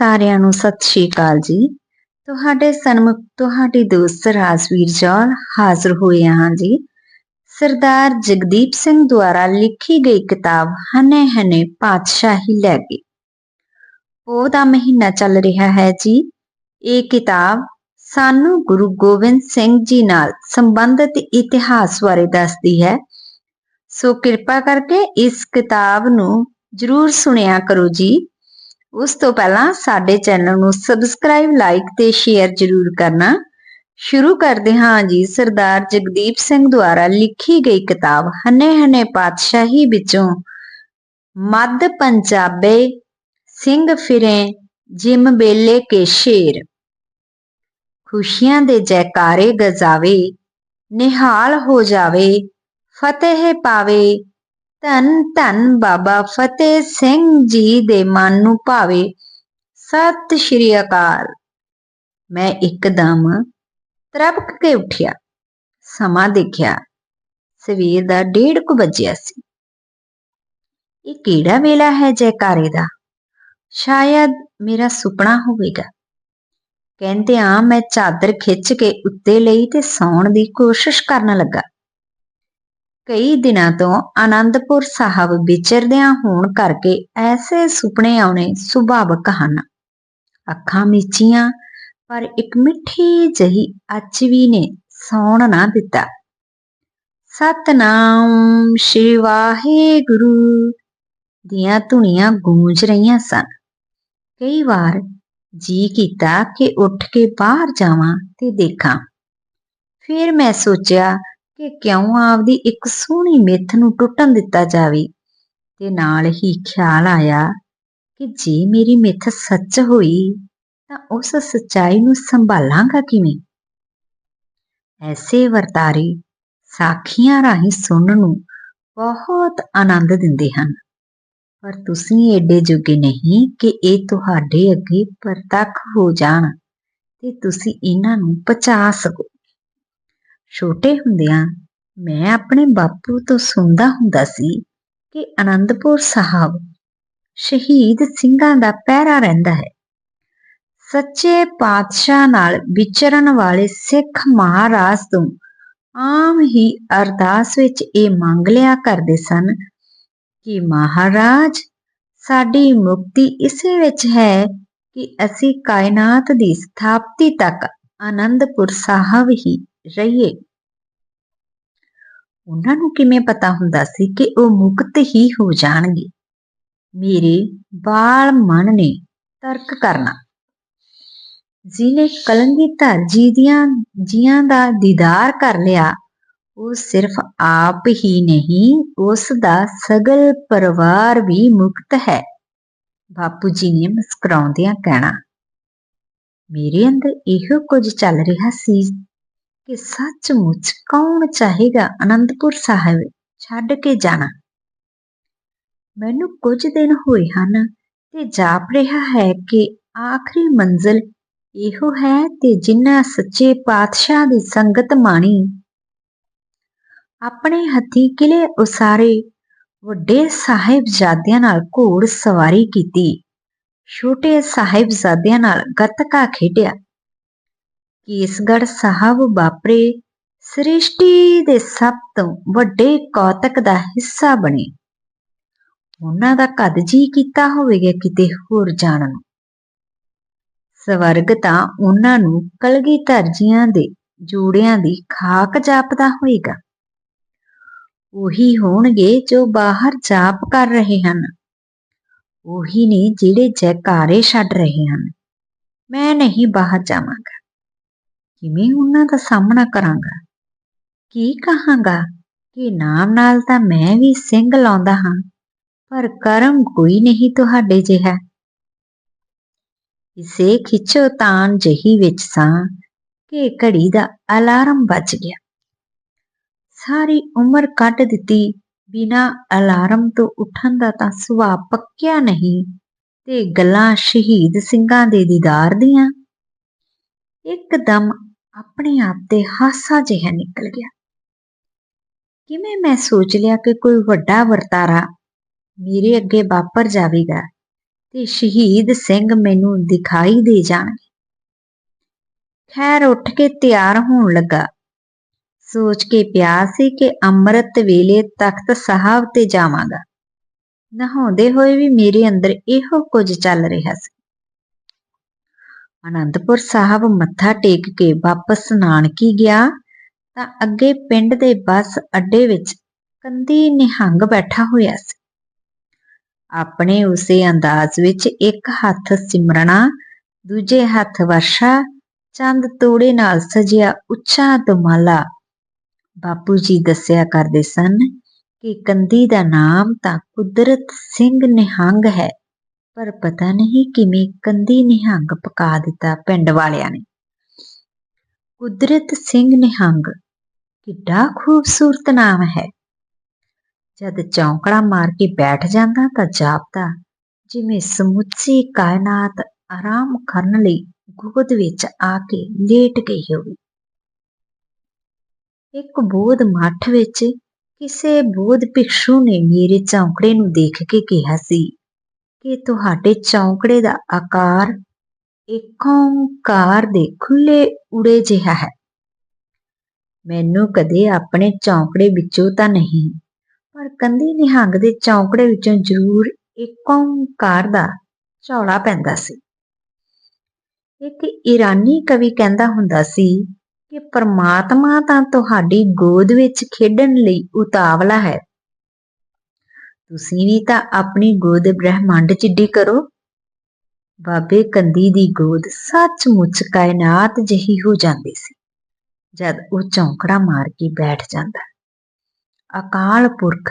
ਸਾਰਿਆਂ ਨੂੰ ਸਤਿ ਸ਼੍ਰੀ ਅਕਾਲ ਜੀ। ਤੁਹਾਡੇ ਸਨਮੁਖ ਤੁਹਾਡੀ ਦੋਸਤ ਰਾਜਵੀਰ ਜੌਲ ਹਾਜ਼ਰ ਹੋਏ ਹਾਂ ਜੀ। ਸਰਦਾਰ ਜਗਦੀਪ ਸਿੰਘ ਦੁਆਰਾ ਲਿਖੀ ਗਈ ਕਿਤਾਬ ਹਨੇ ਹਨੇ ਪਾਤਸ਼ਾਹੀ ਲੈ ਗਈ ਉਹ ਦਾ ਮਹੀਨਾ ਚੱਲ ਰਿਹਾ ਹੈ ਜੀ। ਇਹ ਕਿਤਾਬ ਸਾਨੂੰ ਗੁਰੂ ਗੋਬਿੰਦ ਸਿੰਘ ਜੀ ਨਾਲ ਸੰਬੰਧਿਤ ਇਤਿਹਾਸ ਬਾਰੇ ਦੱਸਦੀ ਹੈ। ਸੋ ਕਿਰਪਾ ਕਰਕੇ ਇਸ ਕਿਤਾਬ ਨੂੰ ਜਰੂਰ ਸੁਣਿਆ ਕਰੋ ਜੀ। ਉਸ ਤੋਂ ਪਹਿਲਾਂ ਸਾਡੇ ਚੈਨਲ ਨੂੰ ਸਬਸਕ੍ਰਾਈਬ ਲਾਈਕ ਤੇ ਸ਼ੇਅਰ ਜਰੂਰ ਕਰਨਾ। ਸ਼ੁਰੂ ਕਰਦੇ ਹਾਂ ਜੀ, ਸਰਦਾਰ ਜਗਦੀਪ ਸਿੰਘ ਦੁਆਰਾ ਲਿਖੀ ਗਈ ਕਿਤਾਬ, ਹਨੇ ਹਨੇ ਪਾਤਸ਼ਾਹੀ ਵਿੱਚੋਂ। ਮੱਧ ਪੰਜਾਬੇ, ਸਿੰਘ ਫਿਰੇ, ਜਿਮ ਬੇਲੇ ਕੇ ਸ਼ੇਰ। ਖੁਸ਼ੀਆਂ ਦੇ ਜੈਕਾਰੇ ਗਜ਼ਾਵੇ, ਨਿਹਾਲ ਹੋ ਜਾਵੇ, ਫਤਿਹ ਪਾਵੇ ਧੰਨ ਧੰਨ ਬਾਬਾ ਫਤਿਹ ਸਿੰਘ ਜੀ ਦੇ ਮਨ ਨੂੰ ਭਾਵੇ। ਸਤਿ ਸ਼੍ਰੀ ਅਕਾਲ। ਮੈਂ ਇੱਕਦਮ ਤਰਪਕ ਕੇ ਉੱਠਿਆ। ਸਮਾਂ ਦੇਖਿਆ। ਸਵੇਰ ਦਾ ਡੇਢ ਕੁ ਵੱਜਿਆ ਸੀ। ਇਹ ਕਿਹੜਾ ਵੇਲਾ ਹੈ ਜੈਕਾਰੇ ਦਾ? ਸ਼ਾਇਦ ਮੇਰਾ ਸੁਪਨਾ ਹੋਵੇਗਾ। ਕਹਿੰਦੇ ਆ ਮੈਂ ਚਾਦਰ ਖਿੱਚ ਕੇ ਉੱਤੇ ਲਈ ਤੇ ਸੌਣ ਦੀ ਕੋਸ਼ਿਸ਼ ਕਰਨ ਲੱਗਾ। ਕਈ ਦਿਨਾਂ ਤੋਂ ਆਨੰਦਪੁਰ ਸਾਹਿਬ ਵਿਚਰਦਿਆਂ ਹੋਣ ਕਰਕੇ ਐਸੇ ਸੁਪਨੇ ਆਉਣੇ ਸੁਭਾਵਕ ਹਨ। ਅੱਖਾਂ ਮੀਚੀਆਂ, ਪਰ ਇੱਕ ਮਿੱਠੀ ਜਹੀ ਅੱਚ ਵੀ ਨੇ ਸੌਣ ਨਾ ਦਿੱਤਾ। ਸਤਨਾਮ ਸ਼੍ਰੀ ਵਾਹਿਗੁਰੂ ਦੀਆਂ ਧੁਨੀਆਂ ਗੂੰਜ ਰਹੀਆਂ ਸਨ। ਕਈ ਵਾਰ ਜੀ ਕੀਤਾ ਕਿ ਉੱਠ ਕੇ ਬਾਹਰ ਜਾਵਾਂ ਤੇ ਦੇਖਾਂ। ਫਿਰ ਮੈਂ ਸੋਚਿਆ ਕਿ ਕਿਉਂ ਆਪਦੀ ਇੱਕ ਸੋਹਣੀ ਮਿੱਥ ਨੂੰ ਟੁੱਟਣ ਦਿੱਤਾ ਜਾਵੇ? ਤੇ ਨਾਲ ਹੀ ਖਿਆਲ ਆਇਆ ਕਿ ਜੇ ਮੇਰੀ ਮਿੱਥ ਸੱਚ ਹੋਈ, ਤਾਂ ਉਸ ਸੱਚਾਈ ਨੂੰ ਸੰਭਾਲਾਂਗਾ ਕਿਵੇਂ? ਐਸੇ ਵਰਤਾਰੇ ਸਾਖੀਆਂ ਰਾਹੀਂ ਸੁਣਨ ਨੂੰ ਬਹੁਤ ਆਨੰਦ ਦਿੰਦੇ ਹਨ। ਪਰ ਤੁਸੀਂ ਏਡੇ ਜੋਗੇ ਨਹੀਂ ਕਿ ਇਹ ਤੁਹਾਡੇ ਅੱਗੇ ਪ੍ਰਤੱਖ ਹੋ ਜਾਣ ਤੇ ਤੁਸੀਂ ਇਹਨਾਂ ਨੂੰ ਪਚਾ ਸਕੋ। ਛੋਟੇ ਹੁੰਦਿਆਂ ਮੈਂ ਆਪਣੇ ਬਾਪੂ ਤੋਂ ਸੁਣਦਾ ਹੁੰਦਾ ਸੀ ਕਿ ਆਨੰਦਪੁਰ ਸਾਹਿਬ ਸ਼ਹੀਦ ਸਿੰਘਾਂ ਦਾ ਪਹਿਰਾ ਰਹਿੰਦਾ ਹੈ। ਸੱਚੇ ਪਾਤਸ਼ਾਹ ਨਾਲ ਵਿਚਰਨ ਵਾਲੇ ਸਿੱਖ ਮਹਾਰਾਜ ਤੋਂ ਆਮ ਹੀ ਅਰਦਾਸ ਵਿੱਚ ਇਹ ਮੰਗ ਲਿਆ ਕਰਦੇ ਸਨ ਕਿ ਮਹਾਰਾਜ, ਸਾਡੀ ਮੁਕਤੀ ਇਸੇ ਵਿੱਚ ਹੈ ਕਿ ਅਸੀਂ ਕਾਇਨਾਤ ਦੀ ਸਥਾਪਤੀ ਤੱਕ ਆਨੰਦਪੁਰ ਸਾਹਿਬ ਹੀ ਰਹੀਏ। ਉਹਨਾਂ ਨੂੰ ਕਿਵੇਂ ਪਤਾ ਹੁੰਦਾ ਸੀ ਕਿ ਉਹ ਮੁਕਤ ਹੀ ਹੋ ਜਾਣਗੇ? ਮੇਰੇ ਬਾਲ ਮਨ ਨੇ ਤਰਕ ਕਰਨਾ। ਜਿਹਨੇ ਕਲੰਗੀਧਰ ਜੀ ਦੀਆਂ ਜੀਆਂ ਦਾ ਦੀਦਾਰ ਕਰ ਲਿਆ, ਉਹ ਸਿਰਫ ਆਪ ਹੀ ਨਹੀਂ, ਉਸ ਦਾ ਸਗਲ ਪਰਿਵਾਰ ਵੀ ਮੁਕਤ ਹੈ। ਬਾਪੂ ਜੀ ਨੇ ਮੁਸਕਰਾਉਂਦਿਆਂ ਕਹਿਣਾ, ਮੇਰੇ ਅੰਦਰ ਇਹੋ ਕੁਝ ਚੱਲ ਰਿਹਾ ਸੀ ਕਿ ਸੱਚਮੁੱਚ ਕੌਣ ਚਾਹੇਗਾ ਅਨੰਦਪੁਰ ਸਾਹਿਬ ਛੱਡ ਕੇ ਜਾਣਾ? ਮੈਨੂੰ ਕੁਝ ਦਿਨ ਹੋਏ ਹਨ ਤੇ ਜਾਪ ਰਿਹਾ ਹੈ ਕਿ ਆਖਰੀ ਮੰਜ਼ਲ ਇਹੋ ਹੈ ਤੇ ਜਿਨ੍ਹਾਂ ਸੱਚੇ ਪਾਤਸ਼ਾਹ ਦੀ ਸੰਗਤ ਮਾਣੀ। ਆਪਣੇ ਹੱਥੀ ਕਿਲੇ ਉਸਾਰੇ ਵੱਡੇ ਸਾਹਿਬਜ਼ਾਦਿਆਂ ਨਾਲ ਘੋੜ ਸਵਾਰੀ ਕੀਤੀ। ਛੋਟੇ ਸਾਹਿਬਜ਼ਾਦਿਆਂ ਨਾਲ ਗੱਤਕਾ ਖੇਡਿਆ। ਕੇਸਗੜ੍ਹ ਸਾਹਿਬ ਵਾਪਰੇ, ਸ੍ਰਿਸ਼ਟੀ ਦੇ ਸਭ ਤੋਂ ਵੱਡੇ ਕੌਤਕ ਦਾ ਹਿੱਸਾ ਬਣੇ। ਉਹਨਾਂ ਦਾ ਕਦ ਜੀ ਕੀਤਾ ਹੋਵੇਗਾ ਕਿਤੇ ਹੋਰ ਜਾਣ ਨੂੰ ਸਵਰਗ ਤਾਂ ਉਹਨਾਂ ਨੂੰ ਕਲਗੀ ਧਰਜੀਆਂ ਦੇ ਜੋੜਿਆਂ ਦੀ ਖਾਕ ਜਾਪਦਾ ਹੋਏਗਾ ਉਹੀ ਹੋਣਗੇ ਜੋ ਬਾਹਰ ਜਾਪ ਕਰ ਰਹੇ ਹਨ। ਉਹੀ ਨੇ ਜਿਹੜੇ ਜੈਕਾਰੇ ਛੱਡ ਰਹੇ ਹਨ। ਮੈਂ ਨਹੀਂ ਬਾਹਰ ਜਾਵਾਂਗਾ। ਕਿਵੇਂ ਉਹਨਾਂ ਦਾ ਸਾਹਮਣਾ ਕਰਾਂਗਾ? ਕੀ ਕਹਾਂਗਾ? ਕਿ ਨਾਮ ਨਾਲ ਤਾਂ ਮੈਂ ਵੀ ਸਿੰਘ ਲਾਉਂਦਾ ਹਾਂ, ਪਰ ਕਰਮ ਕੋਈ ਨਹੀਂ ਤੁਹਾਡੇ ਜਿਹਾ। ਇਸੇ ਖਿੱਚੋ ਤਾਨ ਜਹੀ ਵਿੱਚ ਸਾਂ, ਕਿ ਘੜੀ ਦਾ ਅਲਾਰਮ ਵੱਜ ਗਿਆ। ਸਾਰੀ ਉਮਰ ਕੱਟ ਦਿੱਤੀ, ਬਿਨਾ ਅਲਾਰਮ ਤੋਂ ਉੱਠਣ ਦਾ ਤਾਂ ਸੁਭਾਅ ਪੱਕਿਆ ਨਹੀਂ, ਤੇ ਗੱਲਾਂ ਸ਼ਹੀਦ ਸਿੰਘਾਂ ਦੇ ਦੀਦਾਰ ਦੀਆਂ। ਇੱਕਦਮ ਆਪਣੇ ਆਪ ਤੇ ਹਾਸਾ ਜਿਹਾ ਨਿਕਲ ਗਿਆ। ਕਿਵੇਂ ਮੈਂ ਸੋਚ ਲਿਆ ਕਿ ਕੋਈ ਵੱਡਾ ਵਰਤਾਰਾ ਮੇਰੇ ਅੱਗੇ ਵਾਪਰ ਜਾਵੇਗਾ ਤੇ ਸ਼ਹੀਦ ਸਿੰਘ ਮੈਨੂੰ ਦਿਖਾਈ ਦੇ ਜਾਣਗੇ। ਖੈਰ, ਉੱਠ ਕੇ ਤਿਆਰ ਹੋਣ ਲੱਗਾ। ਸੋਚ ਕੇ ਪਿਆ ਸੀ ਕਿ ਅੰਮ੍ਰਿਤ ਵੇਲੇ ਤਖਤ ਸਾਹਿਬ ਤੇ ਜਾਵਾਂਗਾ। ਨਹਾਉਂਦੇ ਹੋਏ ਵੀ ਮੇਰੇ ਅੰਦਰ ਇਹੋ ਕੁਝ ਚੱਲ ਰਿਹਾ ਸੀ। ਅਨੰਦਪੁਰ ਸਾਹਿਬ ਮੱਥਾ ਟੇਕ ਕੇ ਵਾਪਸ ਨਾਨਕੀ ਗਿਆ ਤਾਂ ਅੱਗੇ ਪਿੰਡ ਦੇ ਬੱਸ ਅੱਡੇ ਵਿੱਚ ਕੰਦੀ ਨਿਹੰਗ ਬੈਠਾ ਹੋਇਆ ਸੀ। ਆਪਣੇ ਉਸੇ ਅੰਦਾਜ਼ ਵਿੱਚ ਇੱਕ ਹੱਥ ਸਿਮਰਣਾ ਦੂਜੇ ਹੱਥ ਵਰਸ਼ਾ, ਚੰਦ ਤੋੜੇ ਨਾਲ ਸਜਿਆ ਉੱਚਾ ਦੁਮਾਲਾ। ਬਾਪੂ ਜੀ ਦੱਸਿਆ ਕਰਦੇ ਸਨ ਕਿ ਕੰਦੀ ਦਾ ਨਾਮ ਤਾਂ ਕੁਦਰਤ ਸਿੰਘ ਨਿਹੰਗ ਹੈ। ਪਰ ਪਤਾ ਨਹੀਂ ਕਿਵੇਂ ਕੰਦੀ ਨਿਹੰਗ ਪਕਾ ਦਿੱਤਾ ਪਿੰਡ ਵਾਲਿਆਂ ਨੇ। ਕੁਦਰਤ ਸਿੰਘ ਨਿਹੰਗ, ਕਿੱਡਾ ਖੂਬਸੂਰਤ ਨਾਮ ਹੈ। ਜਦ ਚੌਂਕੜਾ ਮਾਰ ਕੇ ਬੈਠ ਜਾਂਦਾ ਤਾਂ ਜਾਪਦਾ, ਜਿਵੇਂ ਸਮੁੱਚੀ ਕਾਇਨਾਤ ਆਰਾਮ ਕਰਨ ਲਈ ਗੋਦ ਵਿੱਚ ਆ ਕੇ ਲੇਟ ਗਈ ਹੋਵੇ। ਇੱਕ ਬੋਧ ਮੱਠ ਵਿੱਚ ਕਿਸੇ ਬੋਧ ਭਿਕਸ਼ੂ ਨੇ ਮੇਰੇ ਚੌਂਕੜੇ ਨੂੰ ਦੇਖ ਕੇ ਕਿਹਾ ਸੀ ਕਿ ਤੁਹਾਡੇ ਚੌਂਕੜੇ ਦਾ ਆਕਾਰ ਇੱਕ ਓੰਕਾਰ ਦੇ ਖੁੱਲੇ ਉੜੇ ਜਿਹਾ ਹੈ। ਮੈਨੂੰ ਕਦੇ ਆਪਣੇ ਚੌਂਕੜੇ ਵਿੱਚੋਂ ਤਾਂ ਨਹੀਂ, ਪਰ ਕੰਦੀ ਨਿਹੰਗ ਦੇ ਚੌਂਕੜੇ ਵਿੱਚੋਂ ਜ਼ਰੂਰ ਇੱਕ ਓੰਕਾਰ ਦਾ ਝੌਲਾ ਪੈਂਦਾ ਸੀ। ਇੱਕ ਈਰਾਨੀ ਕਵੀ ਕਹਿੰਦਾ ਹੁੰਦਾ ਸੀ ਕਿ ਪਰਮਾਤਮਾ ਤਾਂ ਤੁਹਾਡੀ ਗੋਦ ਵਿੱਚ ਖੇਡਣ ਲਈ ਉਤਾਵਲਾ ਹੈ। ਤੁਸੀਂ ਵੀ ਤਾਂ ਆਪਣੀ ਗੋਦ ਬ੍ਰਹਿਮੰਡ ਜਿੱਡੀ ਕਰੋ। ਬਾਬੇ ਕੰਦੀ ਦੀ ਗੋਦ ਸੱਚਮੁੱਚ ਕਾਇਨਾਤ ਜਿਹੀ ਹੋ ਜਾਂਦੀ ਸੀ, ਜਦ ਉਹ ਚੌਂਕੜਾ ਮਾਰ ਕੇ ਬੈਠ ਜਾਂਦਾ। ਅਕਾਲ ਪੁਰਖ,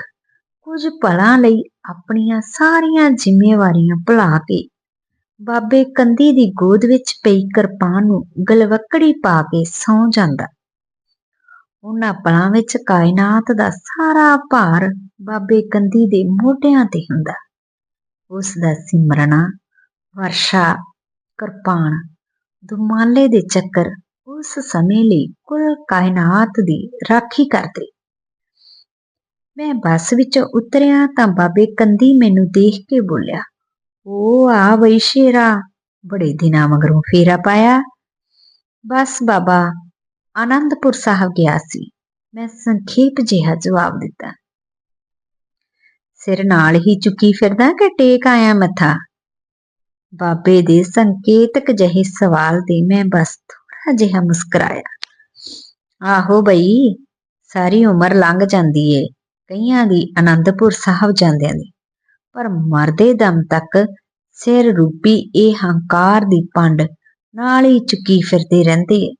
ਕੁਝ ਪਲਾਂ ਲਈ ਆਪਣੀਆਂ ਸਾਰੀਆਂ ਜ਼ਿੰਮੇਵਾਰੀਆਂ ਭੁਲਾ ਕੇ ਬਾਬੇ ਕੰਦੀ ਦੀ ਗੋਦ ਵਿੱਚ ਪਈ ਕਿਰਪਾਨ ਨੂੰ ਗਲਵੱਕੜੀ ਪਾ ਕੇ ਸੌਂ ਜਾਂਦਾ। ਉਹਨਾਂ ਪਲਾਂ ਵਿੱਚ ਕਾਇਨਾਤ ਦਾ ਸਾਰਾ ਭਾਰ ਬਾਬੇ ਕੰਦੀ ਦੇ ਮੋਢਿਆਂ ਤੇ ਹੁੰਦਾ। ਉਸ ਦਾ ਸਿਮਰਨਾ ਵਰਸ਼ਾ, ਕਿਰਪਾਨ, ਦੁਮਾਲੇ ਦੇ ਚੱਕਰ ਉਸ ਸਮੇਂ ਲਈ ਕੁੱਲ ਕਾਇਨਾਤ ਦੀ ਰਾਖੀ ਕਰਦੇ। ਮੈਂ ਬੱਸ ਵਿੱਚੋਂ ਉਤਰਿਆ ਤਾਂ ਬਾਬੇ ਕੰਦੀ ਮੈਨੂੰ ਦੇਖ ਕੇ ਬੋਲਿਆ ਓ ਆ ਬਈ ਸ਼ੇਰਾ, ਬੜੇ ਦਿਨਾਂ ਮਗਰੋਂ ਫੇਰਾ ਪਾਇਆ। ਬਸ ਬਾਬਾ ਆਨੰਦਪੁਰ ਸਾਹਿਬ ਗਿਆ ਸੀ। ਮੈਂ ਸੰਖੇਪ ਜਿਹਾ ਜਵਾਬ ਦਿੱਤਾ ਸਿਰ ਨਾਲ ਹੀ ਚੁੱਕੀ ਫਿਰਦਾ ਕਿ ਟੇਕ ਆਇਆ ਮੱਥਾ? ਬਾਬੇ ਦੇ ਸੰਕੇਤਕ ਜਿਹੇ ਸਵਾਲ ਤੇ ਮੈਂ ਬਸ ਥੋੜਾ ਜਿਹਾ ਮੁਸਕਰਾਇਆ। ਆਹੋ ਬਈ, ਸਾਰੀ ਉਮਰ ਲੰਘ ਜਾਂਦੀ ਏ, ਕਈਆਂ ਦੀ ਆਨੰਦਪੁਰ ਸਾਹਿਬ ਜਾਂਦਿਆਂ ਦੀ। ਪਰ ਮਰਦੇ ਦਮ ਤੱਕ ਸਿਰ ਰੂਪੀ ਇਹ ਹੰਕਾਰ ਦੀ ਪੰਡ ਨਾਲ ਹੀ ਚੁੱਕੀ ਫਿਰਦੇ ਰਹਿੰਦੇ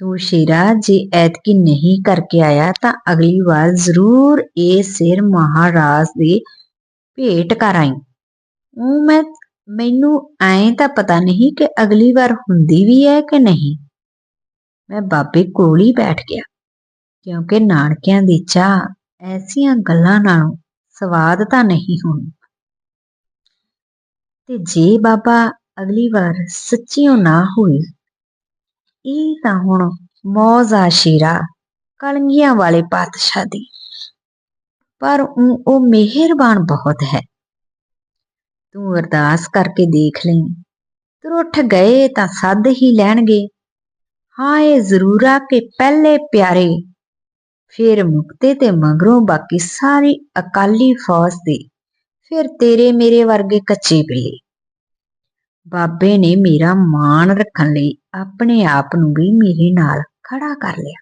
ਤੂੰ ਸ਼ੇਰਾ, ਜੇ ਐਤਕੀ ਨਹੀਂ ਕਰਕੇ ਆਇਆ ਤਾਂ ਅਗਲੀ ਵਾਰ ਜ਼ਰੂਰ ਇਹ ਸਿਰ ਮਹਾਰਾਜ ਦੇ ਭੇਟ ਕਰ ਆਈ। ਉਹ ਮੈਂ, ਮੈਨੂੰ ਐਂ ਤਾਂ ਪਤਾ ਨਹੀਂ ਕਿ ਅਗਲੀ ਵਾਰ ਹੁੰਦੀ ਵੀ ਹੈ ਕਿ ਨਹੀਂ। ਮੈਂ ਬਾਬੇ ਕੋਲ ਹੀ ਬੈਠ ਗਿਆ, ਕਿਉਂਕਿ ਨਾਨਕਿਆਂ ਦੀ ਚਾਹ ਐਸੀਆਂ ਗੱਲਾਂ ਨਾਲੋਂ ਸਵਾਦ ਤਾਂ ਨਹੀਂ ਹੋਣੀ। ਤੇ ਜੇ ਬਾਬਾ ਅਗਲੀ ਵਾਰ ਸੱਚੀਓ ਨਾ ਹੋਈ ਇਹ ਤਾਂ ਹੁਣ ਮੌਜ ਆ ਕਲੰਗੀਆਂ ਵਾਲੇ ਪਾਤਸ਼ਾਹ ਦੀ। ਪਰ ਉਹ ਮਿਹਰਬਾਨ ਬਹੁਤ ਹੈ। ਤੂੰ ਅਰਦਾਸ ਕਰਕੇ ਦੇਖ ਲਈ। ਉੱਠ ਗਏ ਤਾਂ ਸੱਦ ਹੀ ਲੈਣਗੇ। ਹਾਂ ਇਹ ਜ਼ਰੂਰ ਆ ਕਿ ਪਹਿਲੇ ਪਿਆਰੇ। ਫਿਰ ਮੁਕਤੇ ਤੇ ਮਗਰੋਂ ਬਾਕੀ ਸਾਰੀ ਅਕਾਲੀ ਫੌਜ ਦੀ ਫਿਰ ਤੇਰੇ ਮੇਰੇ ਵਰਗੇ ਕੱਚੇ ਬਿੱਲੇ। ਬਾਬੇ ਨੇ ਮੇਰਾ ਮਾਣ ਰੱਖਣ ਲਈ ਆਪਣੇ ਆਪ ਨੂੰ ਵੀ ਮੇਰੇ ਨਾਲ ਖੜਾ ਕਰ ਲਿਆ।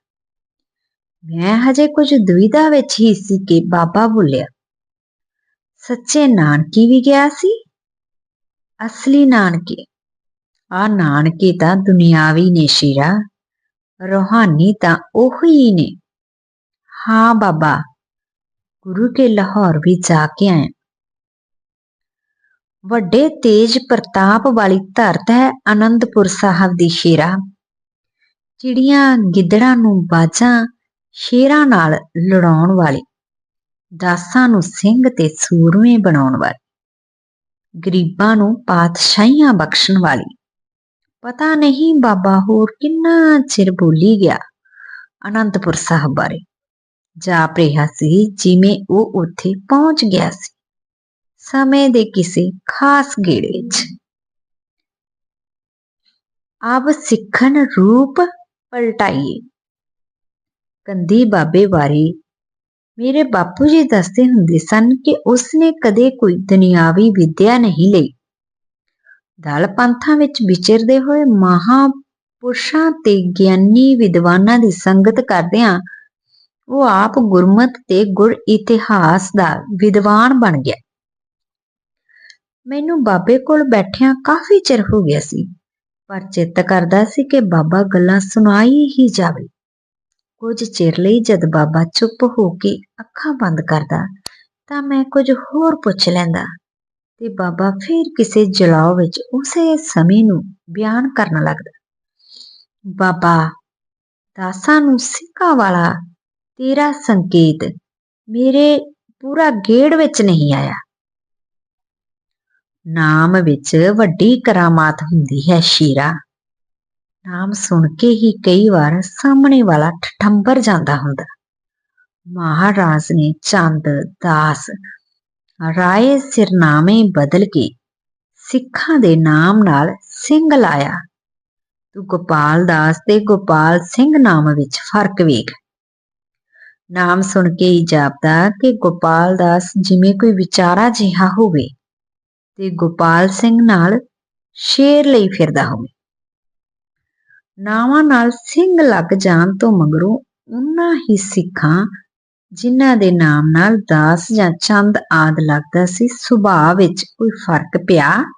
ਮੈਂ ਹਜੇ ਕੁਝ ਦੁਵਿਧਾ ਵਿੱਚ ਹੀ ਸੀ ਕਿ ਬਾਬਾ ਬੋਲਿਆ, ਸੱਚੇ ਨਾਨਕੀ ਵੀ ਗਿਆ ਸੀ, ਅਸਲੀ ਨਾਨਕੇ? ਆ ਨਾਨਕੇ ਤਾਂ ਦੁਨਿਆਵੀ ਨੇ ਸ਼ੀਰਾ, ਰੋਹਾਨੀ ਤਾਂ ਉਹੀ ਨੇ। ਹਾਂ ਬਾਬਾ, ਗੁਰੂ ਕੇ ਲਾਹੌਰ ਵੀ ਜਾ ਕੇ ਆਏ ਵੱਡੇ ਤੇਜ ਪ੍ਰਤਾਪ ਵਾਲੀ ਧਰਤ ਹੈ ਆਨੰਦਪੁਰ ਸਾਹਿਬ ਦੀ ਸ਼ੇਰਾ। ਚਿੜੀਆਂ ਗਿੱਦੜਾਂ ਨੂੰ ਬਾਜਾਂ ਸ਼ੇਰਾਂ ਨਾਲ ਲੜਾਉਣ ਵਾਲੀ, ਦਾਸਾਂ ਨੂੰ ਸਿੰਘ ਤੇ ਸੂਰਮੇ ਬਣਾਉਣ ਵਾਲੀ, ਗਰੀਬਾਂ ਨੂੰ ਪਾਤਸ਼ਾਹੀਆਂ ਬਖਸ਼ਣ ਵਾਲੀ। ਪਤਾ ਨਹੀਂ ਬਾਬਾ ਹੋਰ ਕਿੰਨਾ ਚਿਰ ਬੋਲੀ ਗਿਆ ਅਨੰਦਪੁਰ ਸਾਹਿਬ ਬਾਰੇ। ਜਾਪ ਰਿਹਾ ਸੀ ਜਿਵੇਂ ਉਹ ਉੱਥੇ ਪਹੁੰਚ ਗਿਆ ਸੀ। ਸਮੇਂ ਦੇ ਕਿਸੇ ਖਾਸ ਗੇੜੇ 'ਚ। ਆਪ ਸਿੱਖਣ ਰੂਪ ਪਲਟਾਈਏ। ਕੰਦੀ ਬਾਬੇ ਬਾਰੇ ਮੇਰੇ ਬਾਪੂ ਜੀ ਦੱਸਦੇ ਹੁੰਦੇ ਸਨ ਕਿ ਉਸਨੇ ਕਦੇ ਕੋਈ ਦੁਨਿਆਵੀ ਵਿਦਿਆ ਨਹੀਂ ਲਈ। ਦਲ ਪੰਥਾਂ ਵਿੱਚ ਵਿਚਰਦੇ ਹੋਏ ਮਹਾਪੁਰਸ਼ਾਂ ਤੇ ਗਿਆਨੀ ਵਿਦਵਾਨਾਂ ਦੀ ਸੰਗਤ ਕਰਦਿਆਂ ਉਹ ਆਪ ਗੁਰਮਤ ਤੇ ਗੁਰ ਇਤਿਹਾਸ ਦਾ ਵਿਦਵਾਨ ਬਣ ਗਿਆ। ਮੈਨੂੰ ਬਾਬੇ ਕੋਲ ਬੈਠਿਆਂ ਕਾਫੀ ਚਿਰ ਹੋ ਗਿਆ ਸੀ, ਪਰ ਚਿੱਤ ਕਰਦਾ ਸੀ ਕਿ ਬਾਬਾ ਗੱਲਾਂ ਸੁਣਾਈ ਹੀ ਜਾਵੇ। ਕੁਝ ਚਿਰ ਲਈ ਜਦ ਬਾਬਾ ਚੁੱਪ ਹੋ ਕੇ ਅੱਖਾਂ ਬੰਦ ਕਰਦਾ, ਤਾਂ ਮੈਂ ਕੁਝ ਹੋਰ ਪੁੱਛ ਲੈਂਦਾ, ਤੇ ਬਾਬਾ ਫਿਰ ਕਿਸੇ ਜਲਾਉ ਵਿੱਚ ਉਸੇ ਸਮੇਂ ਨੂੰ ਬਿਆਨ ਕਰਨ ਲੱਗਦਾ। ਬਾਬਾ, ਦਾਸਾਂ ਨੂੰ ਸਿੱਕਾ ਵਾਲਾ ਤੇਰਾ ਸੰਕੇਤ ਮੇਰੇ ਪੂਰਾ ਗੇੜ ਵਿੱਚ ਨਹੀਂ ਆਇਆ। ਨਾਮ ਵਿੱਚ ਵੱਡੀ ਕਰਾਮਾਤ ਹੁੰਦੀ ਹੈ ਸ਼ੀਰਾ। ਨਾਮ ਸੁਣ ਕੇ ਹੀ ਕਈ ਵਾਰ ਸਾਹਮਣੇ ਵਾਲਾ ਠਠੰਬਰ ਜਾਂਦਾ ਹੁੰਦਾ। ਮਹਾਰਾਜ ਨੇ ਚੰਦ, ਦਾਸ, ਰਾਏ ਸਿਰਨਾਮੇ ਬਦਲ ਕੇ ਸਿੱਖਾਂ ਦੇ ਨਾਮ ਨਾਲ ਸਿੰਘ ਲਾਇਆ। ਤੂੰ ਗੋਪਾਲ ਦਾਸ ਤੇ ਗੋਪਾਲ ਸਿੰਘ ਨਾਮ ਵਿੱਚ ਫ਼ਰਕ ਵੇਖ। ਨਾਮ ਸੁਣ ਕੇ ਹੀ ਜਾਪਦਾ ਕਿ ਗੋਪਾਲ ਦਾਸ ਜਿਵੇਂ ਕੋਈ ਵਿਚਾਰਾ ਜਿਹਾ ਹੋਵੇ। ਤੇ ਗੋਪਾਲ ਸਿੰਘ ਨਾਲ ਸ਼ੇਰ ਲਈ ਫਿਰਦਾ ਹੋਵੇ। ਨਾਵਾਂ ਨਾਲ ਸਿੰਘ ਲੱਗ ਜਾਣ ਤੋਂ ਮਗਰੋਂ ਉਹਨਾਂ ਹੀ ਸਿੱਖਾਂ, ਜਿਨ੍ਹਾਂ ਦੇ ਨਾਮ ਨਾਲ ਦਾਸ ਜਾਂ ਚੰਦ ਆਦ ਲੱਗਦਾ ਸੀ, ਸੁਭਾਅ ਵਿੱਚ ਕੋਈ ਫ਼ਰਕ ਪਿਆ?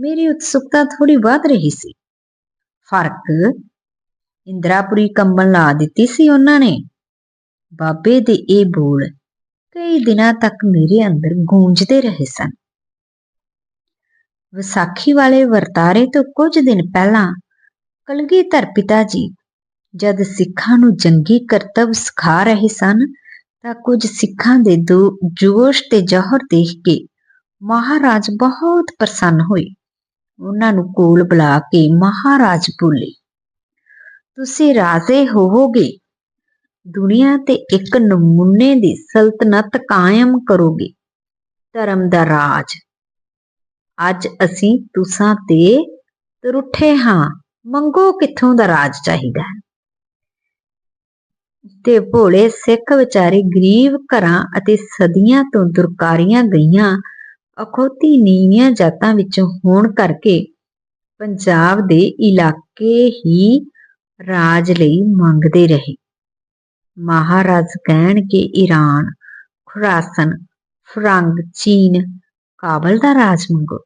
ਮੇਰੀ ਉਤਸੁਕਤਾ ਥੋੜੀ ਵੱਧ ਰਹੀ ਸੀ। ਫ਼ਰਕ? ਇੰਦਰਾਪੁਰੀ ਕੰਬਲ ਲਾ ਦਿੱਤੀ ਸੀ ਉਹਨਾਂ ਨੇ। ਬਾਬੇ ਦੇ ਇਹ ਬੋਲ ਕਈ ਦਿਨਾਂ ਤੱਕ ਮੇਰੇ ਅੰਦਰ ਗੂੰਜਦੇ ਰਹੇ ਸਨ। ਵਿਸਾਖੀ ਵਾਲੇ ਵਰਤਾਰੇ ਤੋਂ ਕੁਝ ਦਿਨ ਪਹਿਲਾਂ ਕਲਗੀਧਰ ਪਿਤਾ ਜੀ ਜਦ ਸਿੱਖਾਂ ਨੂੰ ਜੰਗੀ ਕਰਤੱਵ ਸਿਖਾ ਰਹੇ ਸਨ ਤਾਂ ਕੁਝ ਸਿੱਖਾਂ ਦੇ ਦੋ ਜੋਸ਼ ਤੇ ਜੋਹਰ ਦੇਖ ਕੇ ਮਹਾਰਾਜ ਬਹੁਤ ਪ੍ਰਸੰਨ ਹੋਏ। ਉਹਨਾਂ ਨੂੰ ਕੋਲ ਬੁਲਾ ਕੇ ਮਹਾਰਾਜ ਬੋਲੇ, ਤੁਸੀਂ ਰਾਜ਼ੇ ਹੋਵੋਗੇ? ਦੁਨੀਆ ਤੇ ਇੱਕ ਨਮੂਨੇ ਦੀ ਸਲਤਨਤ ਕਾਇਮ ਕਰੋਗੇ। ਧਰਮ ਦਾ ਰਾਜ ਅੱਜ ਅਸੀਂ ਤੁਸਾਂ ਤੇ ਤਰੁੱਠੇ ਹਾਂ। ਮੰਗੋ ਕਿੱਥੋਂ ਦਾ ਰਾਜ ਚਾਹੀਦਾ ਹੈ? ਤੇ ਭੋਲੇ ਸਿੱਖ ਵਿਚਾਰੇ ਗਰੀਬ ਘਰਾਂ ਅਤੇ ਸਦੀਆਂ ਤੋਂ ਦੁਰਕਾਰੀਆਂ ਗਈਆਂ। ਅਖੋਤੀ ਨੀਵੀਆਂ ਜਾਤਾਂ ਵਿੱਚੋਂ ਹੋਣ ਕਰਕੇ ਪੰਜਾਬ ਦੇ ਇਲਾਕੇ ਹੀ ਰਾਜ ਲਈ ਮੰਗਦੇ ਰਹੇ। ਮਹਾਰਾਜ ਕਹਿਣ ਕੇ ਈਰਾਨ, ਖੁਰਾਸਨ, ਫਰੰਗ, ਚੀਨ ਕਾਬਲ ਦਾ ਰਾਜ ਮੰਗੋ।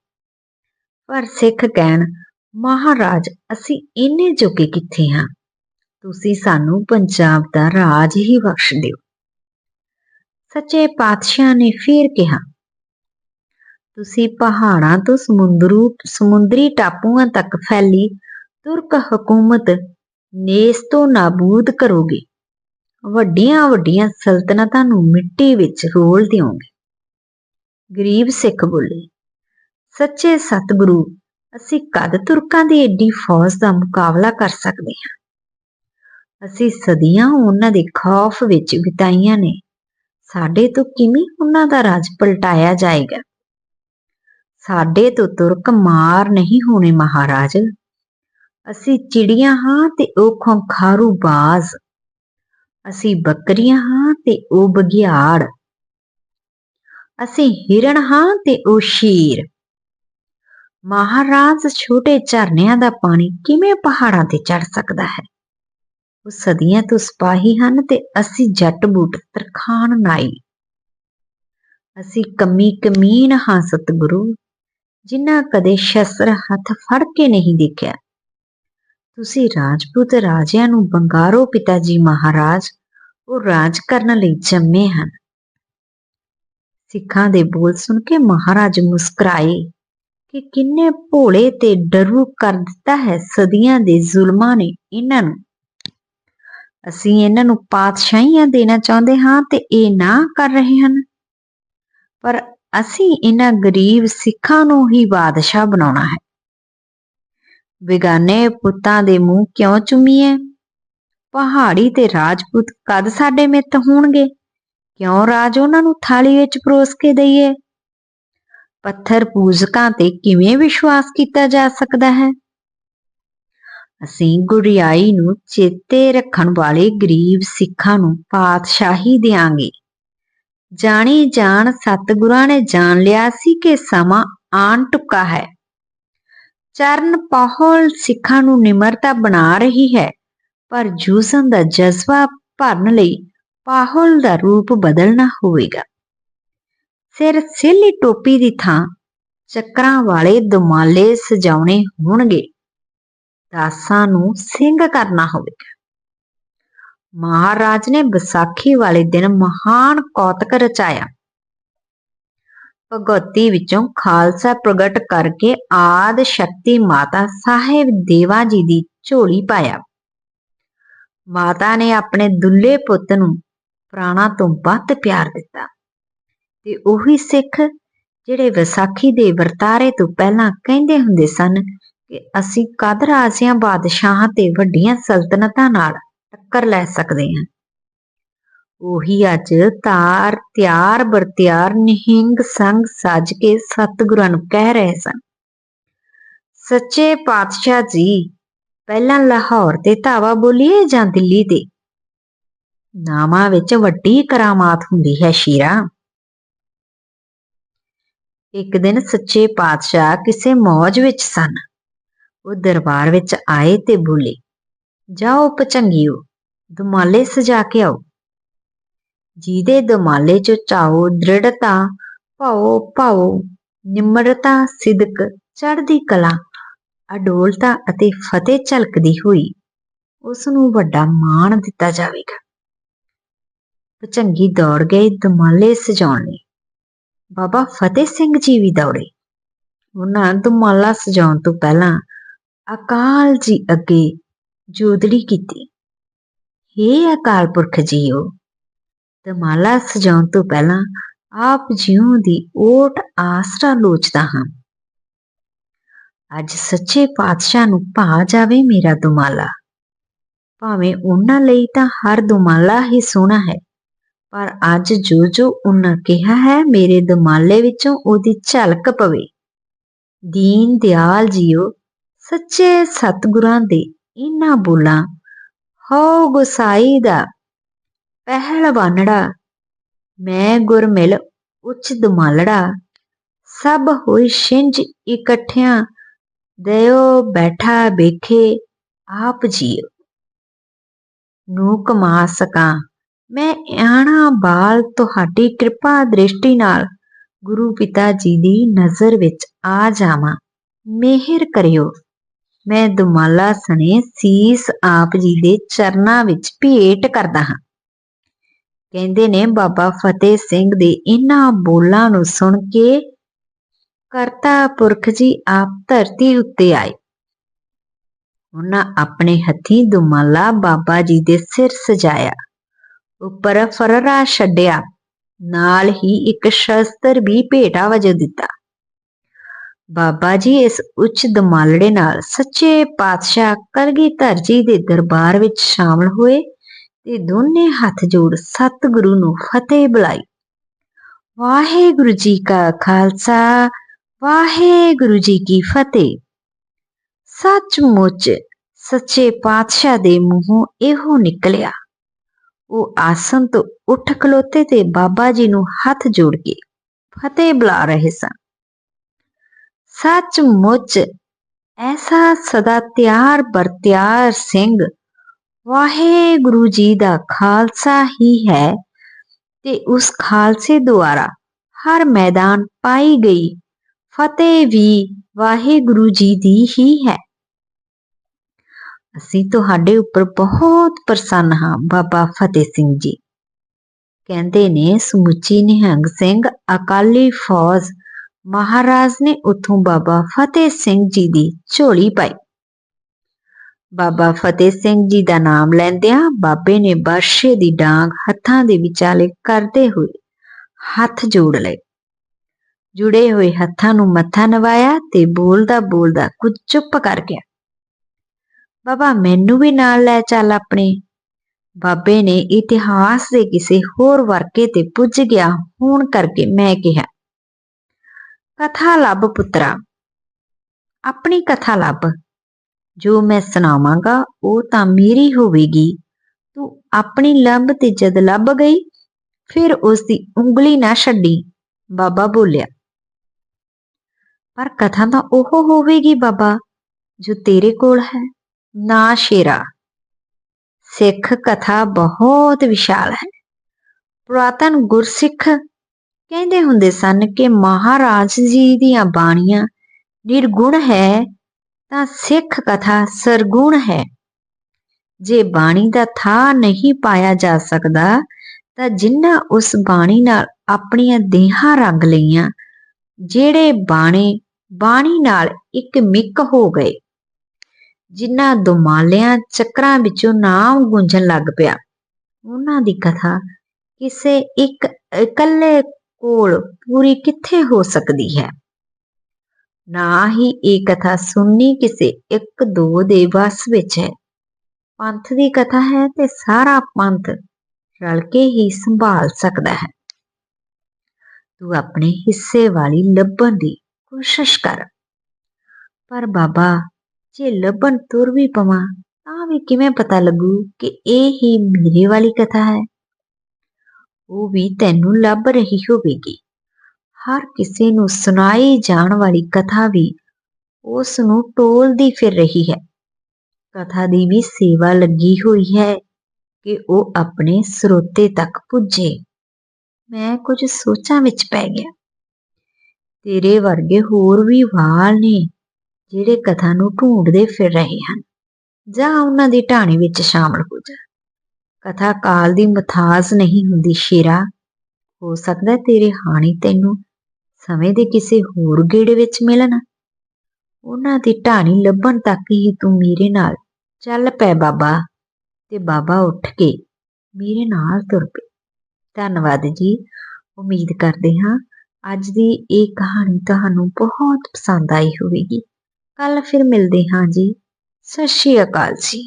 ਪਰ ਸਿੱਖ ਕਹਿਣ, ਮਹਾਰਾਜ, ਅਸੀਂ ਇੰਨੇ ਜੋਗੇ ਕਿੱਥੇ ਹਾਂ? ਤੁਸੀਂ ਸਾਨੂੰ ਪੰਜਾਬ ਦਾ ਰਾਜ ਹੀ ਬਖਸ਼ ਦਿਓ ਸੱਚੇ ਪਾਤਸ਼ਾਹ ਨੇ ਫੇਰ ਕਿਹਾ, ਤੁਸੀਂ ਪਹਾੜਾਂ ਤੋਂ ਸਮੁੰਦਰੂ, ਸਮੁੰਦਰੀ ਟਾਪੂਆਂ ਤੱਕ ਫੈਲੀ ਤੁਰਕ ਹਕੂਮਤ ਨੇਸ ਤੋਂ ਨਾਬੂਦ ਕਰੋਗੇ। ਵੱਡੀਆਂ ਵੱਡੀਆਂ ਸਲਤਨਤਾਂ ਨੂੰ ਮਿੱਟੀ ਵਿੱਚ ਰੋਲ ਦਿਓਗੇ ਗਰੀਬ ਸਿੱਖ ਬੋਲੇ ਸੱਚੇ ਸਤਿਗੁਰੂ, ਅਸੀਂ ਕਦ ਤੁਰਕਾਂ ਦੀ ਏਡੀ ਫੌਜ ਦਾ ਮੁਕਾਬਲਾ ਕਰ ਸਕਦੇ ਹਾਂ? ਅਸੀਂ ਸਦੀਆਂ ਉਹਨਾਂ ਦੇ ਖੌਫ ਵਿੱਚ ਬਿਤਾਈਆਂ ਨੇ। ਸਾਡੇ ਤੋਂ ਕਿਵੇਂ ਉਹਨਾਂ ਦਾ ਰਾਜ ਪਲਟਾਇਆ ਜਾਏਗਾ? ਸਾਡੇ ਤੋਂ ਤੁਰਕ ਮਾਰ ਨਹੀਂ ਹੋਣੇ ਮਹਾਰਾਜ। ਅਸੀਂ ਚਿੜੀਆਂ ਹਾਂ ਤੇ ਉਹ ਖੰਖਾਰੂ ਬਾਜ਼। ਅਸੀਂ ਬੱਕਰੀਆਂ ਹਾਂ ਤੇ ਉਹ ਬਗਿਆੜ ਅਸੀਂ ਹਿਰਣ ਹਾਂ ਤੇ ਉਹ ਸ਼ੀਰ। ਮਹਾਰਾਜ ਛੋਟੇ ਝਰਨਿਆਂ ਦਾ ਪਾਣੀ ਕਿਵੇਂ ਪਹਾੜਾਂ ਤੇ ਚੜ ਸਕਦਾ ਹੈ? ਉਹ ਸਦੀਆਂ ਤੋਂ ਸਿਪਾਹੀ ਹਨ ਤੇ ਅਸੀਂ ਜੱਟ ਬੂਟ ਤਰਖਾਨ ਨਾਈ। ਅਸੀਂ ਕਮੀ ਕਮੀਨ ਹਾਂ ਸਤਿਗੁਰੂ, ਜਿਨ੍ਹਾਂ ਕਦੇ ਸ਼ਸਤਰ ਹੱਥ ਫੜ ਕੇ ਨਹੀਂ ਦੇਖਿਆ। ਤੁਸੀਂ ਰਾਜਪੂਤ ਰਾਜਿਆਂ ਨੂੰ ਬੰਗਾਰੋ ਪਿਤਾ ਜੀ ਮਹਾਰਾਜ, ਉਹ ਰਾਜ ਕਰਨ ਲਈ ਜੰਮੇ ਹਨ। ਸਿੱਖਾਂ ਦੇ ਬੋਲ ਸੁਣ ਕੇ ਮਹਾਰਾਜ ਮੁਸਕਰਾਏ। ਕਿ ਕਿੰਨੇ ਭੋਲੇ ਤੇ ਡਰੂ ਕਰ ਦਿੱਤਾ ਹੈ ਸਦੀਆਂ ਦੇ ਜ਼ੁਲਮਾਂ ਨੇ ਇਹਨਾਂ ਨੂੰ। ਅਸੀਂ ਇਹਨਾਂ ਨੂੰ ਪਾਤਸ਼ਾਹੀਆਂ ਦੇਣਾ ਚਾਹੁੰਦੇ ਹਾਂ ਤੇ ਇਹ ਨਾ ਕਰ ਰਹੇ ਹਨ। ਪਰ ਅਸੀਂ ਇਹਨਾਂ ਗਰੀਬ ਸਿੱਖਾਂ ਨੂੰ ਹੀ ਬਾਦਸ਼ਾਹ ਬਣਾਉਣਾ ਹੈ। ਵਿਗਾਨੇ ਪੁੱਤਾਂ ਦੇ ਮੂੰਹ ਕਿਉਂ ਚੁੰਮੀਏ? ਪਹਾੜੀ ਤੇ ਰਾਜਪੂਤ ਕਦ ਸਾਡੇ ਮਿੱਤ ਹੋਣਗੇ? ਕਿਉਂ ਰਾਜ ਉਹਨਾਂ ਨੂੰ ਥਾਲੀ ਵਿੱਚ ਪਰੋਸ ਕੇ ਦਈਏ? ਪੱਥਰ ਪੂਜਕਾਂ ਤੇ ਕਿਵੇਂ ਵਿਸ਼ਵਾਸ ਕੀਤਾ ਜਾ ਸਕਦਾ ਹੈ? ਅਸੀਂ ਗੁਰਿਆਈ ਨੂੰ ਚੇਤੇ ਰੱਖਣ ਵਾਲੇ ਗਰੀਬ ਸਿੱਖਾਂ ਨੂੰ ਪਾਤਸ਼ਾਹੀ ਦਿਆਂਗੇ। ਜਾਣੀ ਜਾਣ ਸਤਿਗੁਰਾਂ ਨੇ ਜਾਣ ਲਿਆ ਸੀ ਕਿ ਸਮਾਂ ਆਣ ਟੁੱਕਾ ਹੈ। ਚਰਨ ਪਹਲ ਸਿੱਖਾਂ ਨੂੰ ਨਿਮਰਤਾ ਬਣਾ ਰਹੀ ਹੈ, ਪਰ ਜੂਸਨ ਦਾ ਜਜ਼ਬਾ ਭਰਨ ਲਈ ਪਾਹਲ ਦਾ ਰੂਪ ਬਦਲਣਾ ਹੋਵੇਗਾ। ਸਿਰ ਸਿੱਲੀ ਟੋਪੀ ਦੀ ਥਾਂ ਚੱਕਰਾਂ ਵਾਲੇ ਦੁਮਾਲੇ ਸਜਾਉਣੇ ਹੋਣਗੇ। ਦਾਸਾਂ ਨੂੰ ਸਿੰਘ ਕਰਨਾ ਹੋਵੇਗਾ। ਮਹਾਰਾਜ ਨੇ ਵਿਸਾਖੀ ਵਾਲੇ ਦਿਨ ਮਹਾਨ ਕੌਤਕ ਰਚਾਇਆ। ਭਗਵਤੀ ਵਿੱਚੋਂ ਖਾਲਸਾ ਪ੍ਰਗਟ ਕਰਕੇ ਆਦ ਸ਼ਕਤੀ ਮਾਤਾ ਸਾਹਿਬ ਦੇਵਾ ਜੀ ਦੀ ਝੋਲੀ ਪਾਇਆ। ਮਾਤਾ ਨੇ ਆਪਣੇ ਦੁੱਲੇ ਪੁੱਤ ਨੂੰ ਪ੍ਰਾਣਾ ਤੋਂ ਵੱਧ ਪਿਆਰ ਦਿੱਤਾ। ਤੇ ਉਹੀ ਸਿੱਖ ਜਿਹੜੇ ਵਿਸਾਖੀ ਦੇ ਵਰਤਾਰੇ ਤੋਂ ਪਹਿਲਾਂ ਕਹਿੰਦੇ ਹੁੰਦੇ ਸਨ ਕਿ ਅਸੀਂ ਕਦ ਰਾਜ਼ਿਆਂ, ਬਾਦਸ਼ਾਹਾਂ ਤੇ ਵੱਡੀਆਂ ਸਲਤਨਤਾਂ ਨਾਲ ਟੱਕਰ ਲੈ ਸਕਦੇ ਹਾਂ। ਉਹੀ ਅੱਜ ਤਾਰ, ਤਿਆਰ, ਬਰਤਿਆਰ, ਨਿਹੰਗ ਸੰਗ ਸੱਜ ਕੇ ਸਤਿਗੁਰਾਂ ਨੂੰ ਕਹਿ ਰਹੇ ਸਨ। ਸੱਚੇ ਪਾਤਸ਼ਾਹ ਜੀ, ਪਹਿਲਾਂ ਲਾਹੌਰ ਤੇ ਧਾਵਾ ਬੋਲੀਏ ਜਾਂ ਦਿੱਲੀ ਤੇ ਨਾਮਾਂ ਵਿੱਚ ਵੱਡੀ ਕਰਾਮਾਤ ਹੁੰਦੀ ਹੈ ਸ਼ੀਰਾ। ਇੱਕ ਦਿਨ ਸੱਚੇ ਪਾਤਸ਼ਾਹ ਕਿਸੇ ਮੌਜ ਵਿੱਚ ਸਨ। ਉਹ ਦਰਬਾਰ ਵਿੱਚ ਆਏ ਤੇ ਬੋਲੇ, ਜਾਓ ਪਚੰਗਿਓ, ਦੁਮਾਲੇ ਸਜਾ ਕੇ ਆਓ। ਜਿਹਦੇ ਦੁਮਾਲੇ ਚ ਚਾਓ ਦ੍ਰਿੜਤਾ, ਭਾਓ ਭਾਓ ਨਿਮਰਤਾ ਸਿਦਕ ਚੜ੍ਹਦੀ ਕਲਾ, ਅਡੋਲਤਾ ਅਤੇ ਫਤਿਹ ਝਲਕਦੀ ਹੋਈ ਉਸ ਨੂੰ ਵੱਡਾ ਮਾਣ ਦਿੱਤਾ ਜਾਵੇਗਾ। ਪਚੰਗੀ ਦੌੜ ਗਏ ਦੁਮਾਲੇ ਸਜਾਉਣ ਲਈ। ਬਾਬਾ ਫਤਿਹ ਸਿੰਘ ਜੀ ਵੀ ਦੌੜੇ। ਉਹਨਾਂ ਦੁਮਾਲਾ ਸਜਾਉਣ ਤੋਂ ਪਹਿਲਾਂ ਅਕਾਲ ਜੀ ਅੱਗੇ ਜੋਦੜੀ ਕੀਤੀ। ਹੇ ਅਕਾਲ ਪੁਰਖ ਜੀਓ ਦਮਾਲਾ ਸਜਾਉਣ ਤੋਂ ਪਹਿਲਾਂ ਆਪ ਜਿਉ ਦੀ ਓਟ ਆਸਰਾ ਲੋਚਦਾ ਹਾਂ। ਅੱਜ ਸੱਚੇ ਪਾਤਸ਼ਾਹ ਨੂੰ ਭਾ ਜਾਵੇ ਮੇਰਾ ਦੁਮਾਲਾ। ਭਾਵੇਂ ਉਹਨਾਂ ਲਈ ਤਾਂ ਹਰ ਦੁਮਾਲਾ ਹੀ ਸੋਹਣਾ ਹੈ। ਪਰ ਅੱਜ ਜੋ ਜੋ ਉਹਨਾਂ ਕਿਹਾ ਹੈ, ਮੇਰੇ ਦੁਮਾਲੇ ਵਿੱਚੋਂ ਉਹਦੀ ਝਲਕ ਪਵੇ। ਦੀਨ ਦਿਆਲ ਜੀਓ, ਸੱਚੇ ਸਤਿਗੁਰਾਂ ਦੇ ਇਹਨਾਂ ਬੋਲਾਂ। ਹੋ ਗੁਸਾਈ ਦਾ ਪਹਿਲਵਾਨੜਾ, ਮੈਂ ਗੁਰ ਮਿਲ ਉੱਚ ਦੁਮਾਲੜਾ। ਸਭ ਹੋਈ ਛਿੰਝ ਇਕੱਠਿਆਂ, ਦਇਓ ਬੈਠਾ ਵੇਖੇ ਆਪ ਜੀਓ। ਨੂੰ ਕਮਾ ਸਕਾਂ। ਮੈਂ ਆਣਾ ਬਾਲ ਤੁਹਾਡੀ ਕਿਰਪਾ ਦ੍ਰਿਸ਼ਟੀ ਨਾਲ ਗੁਰੂ ਪਿਤਾ ਜੀ ਦੀ ਨਜ਼ਰ ਵਿੱਚ ਆ ਜਾਵਾਂ। ਮਿਹਰ ਕਰਿਓ। ਮੈਂ ਦੁਮਾਲਾ ਸਣੇ ਸੀਸ ਆਪ ਜੀ ਦੇ ਚਰਨਾਂ ਵਿੱਚ ਭੇਟ ਕਰਦਾ ਹਾਂ। ਕਹਿੰਦੇ ਨੇ ਬਾਬਾ ਫਤਿਹ ਸਿੰਘ ਦੇ ਇਹਨਾਂ ਬੋਲਾਂ ਨੂੰ ਸੁਣ ਕੇ ਕਰਤਾ ਪੁਰਖ ਜੀ ਆਪ ਧਰਤੀ ਉੱਤੇ ਆਏ। ਉਹਨਾਂ ਆਪਣੇ ਹੱਥੀਂ ਦੁਮਾਲਾ ਬਾਬਾ ਜੀ ਦੇ ਸਿਰ ਸਜਾਇਆ। ਉੱਪਰ ਫਰਰਾ ਛੱਡਿਆ। ਨਾਲ ਹੀ ਇੱਕ ਸ਼ਸਤਰ ਵੀ ਭੇਟਾ ਵਜੋਂ ਦਿੱਤਾ। ਬਾਬਾ ਜੀ ਇਸ ਉੱਚ ਦਮਾਲੜੇ ਨਾਲ ਸੱਚੇ ਪਾਤਸ਼ਾਹ ਕਲਗੀਧਰ ਧਰਜੀ ਦੇ ਦਰਬਾਰ ਵਿੱਚ ਸ਼ਾਮਲ ਹੋਏ ਤੇ ਦੋਨੇ ਹੱਥ ਜੋੜ ਸਤਿਗੁਰੂ ਨੂੰ ਫਤਿਹ ਬੁਲਾਈ। ਵਾਹਿਗੁਰੂ ਜੀ ਕਾ ਖਾਲਸਾ, ਵਾਹਿਗੁਰੂ ਜੀ ਕੀ ਫਤਿਹ। ਸੱਚਮੁੱਚ ਸੱਚੇ ਪਾਤਸ਼ਾਹ ਦੇ ਮੂੰਹੋਂ ਇਹੋ ਨਿਕਲਿਆ। ਉਹ ਆਸਨ ਤੋਂ ਉੱਠ ਖਲੋਤੇ ਤੇ ਬਾਬਾ ਜੀ ਨੂੰ ਹੱਥ ਜੋੜ ਕੇ ਫਤਿਹ ਬੁਲਾ ਰਹੇ ਸਨ। ਸੱਚਮੁੱਚ ਐਸਾ ਸਦਾ ਤਿਆਰ ਬਰਤਿਆਰ ਸਿੰਘ ਵਾਹਿਗੁਰੂ ਜੀ ਦਾ ਖਾਲਸਾ ਹੀ ਹੈ ਤੇ ਉਸ ਖਾਲਸੇ ਦੁਆਰਾ ਹਰ ਮੈਦਾਨ ਪਾਈ ਗਈ ਫਤਿਹ ਵੀ ਵਾਹਿਗੁਰੂ ਜੀ ਦੀ ਹੀ ਹੈ। ਅਸੀਂ ਤੁਹਾਡੇ ਉੱਪਰ ਬਹੁਤ ਪ੍ਰਸੰਨ ਹਾਂ, ਬਾਬਾ ਫਤਿਹ ਸਿੰਘ ਜੀ। ਕਹਿੰਦੇ ਨੇ, ਸਮੁੱਚੀ ਨਿਹੰਗ ਸਿੰਘ, ਅਕਾਲੀ ਫੌਜ ਮਹਾਰਾਜ ਨੇ ਉਥੋਂ ਬਾਬਾ ਫਤਿਹ ਸਿੰਘ ਜੀ ਦੀ ਝੋਲੀ ਪਾਈ। ਬਾਬਾ ਫਤਿਹ ਸਿੰਘ ਜੀ ਦਾ ਨਾਮ ਲੈਂਦਿਆਂ ਬਾਬੇ ਨੇ ਬਾਸ਼ੇ ਦੀ ਡਾਂਗ ਹੱਥਾਂ ਦੇ ਵਿਚਾਲੇ ਕਰਦੇ ਹੋਏ ਹੱਥ ਜੋੜ ਲਏ। ਜੁੜੇ ਹੋਏ ਹੱਥਾਂ ਨੂੰ ਮੱਥਾ ਨਵਾਇਆ ਤੇ ਬੋਲਦਾ ਬੋਲਦਾ ਕੁਝ ਚੁੱਪ ਕਰ ਗਿਆ। ਬਾਬਾ ਮੈਨੂੰ ਵੀ ਨਾਲ ਲੈ ਚੱਲ ਆਪਣੇ। ਬਾਬੇ ਨੇ ਇਤਿਹਾਸ ਦੇ ਕਿਸੇ ਹੋਰ ਵਰਕੇ ਤੇ ਪੁੱਜ ਗਿਆ, ਹੋਣ ਕਰਕੇ ਮੈਂ ਕਿਹਾ, ਕਥਾ ਲੱਭ ਪੁੱਤਰਾ, ਆਪਣੀ ਕਥਾ ਲੱਭ। ਜੋ ਮੈਂ ਸੁਣਾਵਾਂਗਾ, ਉਹ ਤਾਂ ਮੇਰੀ ਹੋਵੇਗੀ। ਤੂੰ ਆਪਣੀ ਲੱਭ ਤੇ ਜਦ ਲੱਭ ਗਈ, ਫਿਰ ਉਸ ਦੀ ਉਂਗਲੀ ਨਾ ਛੱਡੀ। ਬਾਬਾ ਬੋਲਿਆ, ਪਰ ਕਥਾ ਤਾਂ ਉਹ ਹੋਵੇਗੀ ਬਾਬਾ, ਜੋ ਤੇਰੇ ਕੋਲ ਹੈ। ਨਾ ਸ਼ੇਰਾ। ਸਿੱਖ ਕਥਾ ਬਹੁਤ ਵਿਸ਼ਾਲ ਹੈ। ਪੁਰਾਤਨ ਗੁਰਸਿੱਖ ਕਹਿੰਦੇ ਹੁੰਦੇ ਸਨ ਕਿ ਮਹਾਰਾਜ ਜੀ ਦੀਆਂ ਬਾਣੀਆਂ ਨਿਰਗੁਣ ਹੈ ਤਾਂ ਸਿੱਖ ਕਥਾ ਸਰਗੁਣ ਹੈ। ਜੇ ਬਾਣੀ ਦਾ ਥਾਂ ਨਹੀਂ ਪਾਇਆ ਜਾ ਸਕਦਾ, ਤਾਂ ਜਿਨ੍ਹਾਂ ਉਸ ਬਾਣੀ ਨਾਲ ਆਪਣੀਆਂ ਦੇਹਾਂ ਰੰਗ ਲਈਆਂ, ਜਿਹੜੇ ਬਾਣੇ ਬਾਣੀ ਨਾਲ ਇੱਕ ਮਿੱਕ ਹੋ ਗਏ। ਜਿਨ੍ਹਾਂ ਦੁਮਾਲਿਆਂ ਚੱਕਰਾਂ ਵਿੱਚੋਂ ਨਾਮ ਗੂੰਜਣ ਲੱਗ ਪਿਆ। ਉਹਨਾਂ ਦੀ ਕਥਾ ਕਿਸੇ ਇੱਕ ਇਕੱਲੇ ਕੋਲ ਪੂਰੀ ਕਿੱਥੇ ਹੋ ਸਕਦੀ ਹੈ? ਨਾ ਹੀ ਇਹ ਕਥਾ ਸੁਣਨੀ ਕਿਸੇ ਇੱਕ ਦੋ ਦੇ ਵਸ ਵਿੱਚ ਹੈ। ਪੰਥ ਦੀ ਕਥਾ ਹੈ ਤੇ ਸਾਰਾ ਪੰਥ ਰਲ ਕੇ ਹੀ ਸੰਭਾਲ ਸਕਦਾ ਹੈ। ਤੂੰ ਆਪਣੇ ਹਿੱਸੇ ਵਾਲੀ ਲੱਭਣ ਦੀ ਕੋਸ਼ਿਸ਼ ਕਰ। ਪਰ ਬਾਬਾ ਜੇ ਲੱਭਣ ਤੁਰ ਵੀ ਪਵਾਂ, ਤਾਂ ਵੀ ਕਿਵੇਂ ਪਤਾ ਲੱਗੂ ਕਿ ਇਹ ਹੀ ਮੇਰੇ ਵਾਲੀ ਕਥਾ ਹੈ? ਉਹ ਵੀ ਤੈਨੂੰ ਲੱਭ ਰਹੀ ਹੋਵੇਗੀ। ਹਰ ਕਿਸੇ ਨੂੰ ਸੁਣਾਈ ਜਾਣ ਵਾਲੀ ਕਥਾ ਵੀ ਉਸ ਨੂੰ ਟੋਲਦੀ ਫਿਰ ਰਹੀ ਹੈ। ਕਥਾ ਦੀ ਵੀ ਸੇਵਾ ਲੱਗੀ ਹੋਈ ਹੈ ਕਿ ਉਹ ਆਪਣੇ ਸਰੋਤੇ ਤੱਕ ਪੁੱਜੇ। ਮੈਂ ਕੁਝ ਸੋਚਾਂ ਵਿੱਚ ਪੈ ਗਿਆ। ਤੇਰੇ ਵਰਗੇ ਹੋਰ ਵੀ ਵਾਲ ਨੇ। ਜਿਹੜੇ ਕਥਾ ਨੂੰ ਢੂੰਡਦੇ ਫਿਰ ਰਹੇ ਹਨ, ਜਾਂ ਉਹਨਾਂ ਦੀ ਢਾਣੀ ਵਿੱਚ ਸ਼ਾਮਲ ਹੋ ਜਾ ਕਥਾ ਕਾਲ ਦੀ ਮਥਾਸ ਨਹੀਂ ਹੁੰਦੀ, ਸ਼ੇਰਾ, ਹੋ ਸਕਦਾ ਤੇਰੇ ਹਾਣੀ ਤੈਨੂੰ ਸਮੇਂ ਦੇ ਕਿਸੇ ਹੋਰ ਗੇੜੇ ਵਿੱਚ ਮਿਲਣ। ਉਹਨਾਂ ਦੀ ਢਾਣੀ ਲੱਭਣ ਤੱਕ ਹੀ ਤੂੰ ਮੇਰੇ ਨਾਲ ਚੱਲ ਪੈ ਬਾਬਾ, ਤੇ ਬਾਬਾ ਉੱਠ ਕੇ ਮੇਰੇ ਨਾਲ ਤੁਰ ਪਏ ਧੰਨਵਾਦ ਜੀ, ਉਮੀਦ ਕਰਦੇ ਹਾਂ ਅੱਜ ਦੀ ਇਹ ਕਹਾਣੀ ਤੁਹਾਨੂੰ ਬਹੁਤ ਪਸੰਦ ਆਈ ਹੋਵੇਗੀ। ਕੱਲ ਫਿਰ ਮਿਲਦੇ ਹਾਂ ਜੀ। ਸਤਿ ਸ਼੍ਰੀ ਅਕਾਲ ਜੀ।